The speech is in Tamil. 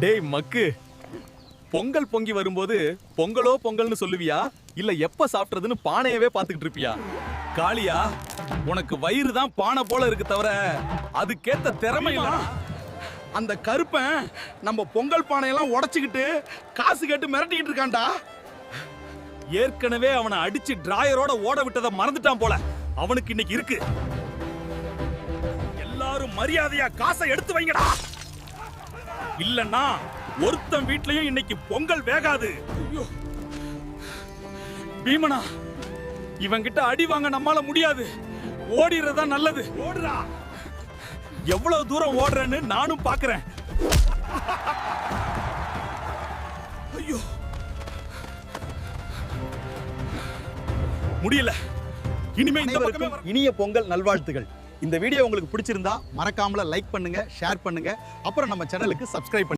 டேய் மக்கு. பொங்கல் பொங்கி வரும்போது பொங்கலோ பொங்கல்னு சொல்லுவியா? இல்ல எப்ப சாப்பிட்றதுன்னு பானையவே பாத்துக்கிட்டு இருப்பியா? காளியா உனக்கு வயிறு தான் பானை போல இருக்கு தவிர அதுக்கேத்த திறமை அந்த கருப்பன் நம்ம பொங்கல் பானையெல்லாம் உடைச்சுக்கிட்டு காசு கேட்டு மிரட்டிக்கிட்டு இருக்கான்டா. ஏற்கனவே அவனை அடிச்சு டிராயரோட ஓட விட்டதை மறந்துட்டான் போல. அவனுக்கு இன்னைக்கு இருக்கு. எல்லாரும் மரியாதையா காசை எடுத்து வைங்கடா. இல்லன்னா ஒருத்தன் வீட்லயும் இன்னைக்கு பொங்கல் வேகாது. ஐயோ. பீமனா இவங்கிட்ட அடி வாங்க நம்மால முடியாது. ஓடிறதா நல்லது. ஓடுறா எவ்வளவு தூரம் ஓடுறேன்னு நானும் பாக்குறேன். ஐயோ. முடியல. இனிமே இந்த பக்கமே இனிய பொங்கல் நல்வாழ்த்துகள். இந்த வீடியோ உங்களுக்கு பிடிச்சிருந்தா மறக்காமல லைக் பண்ணுங்க ஷேர் பண்ணுங்க. அப்புறம் நம்ம சேனலுக்கு சப்ஸ்கிரைப் பண்ணுங்க.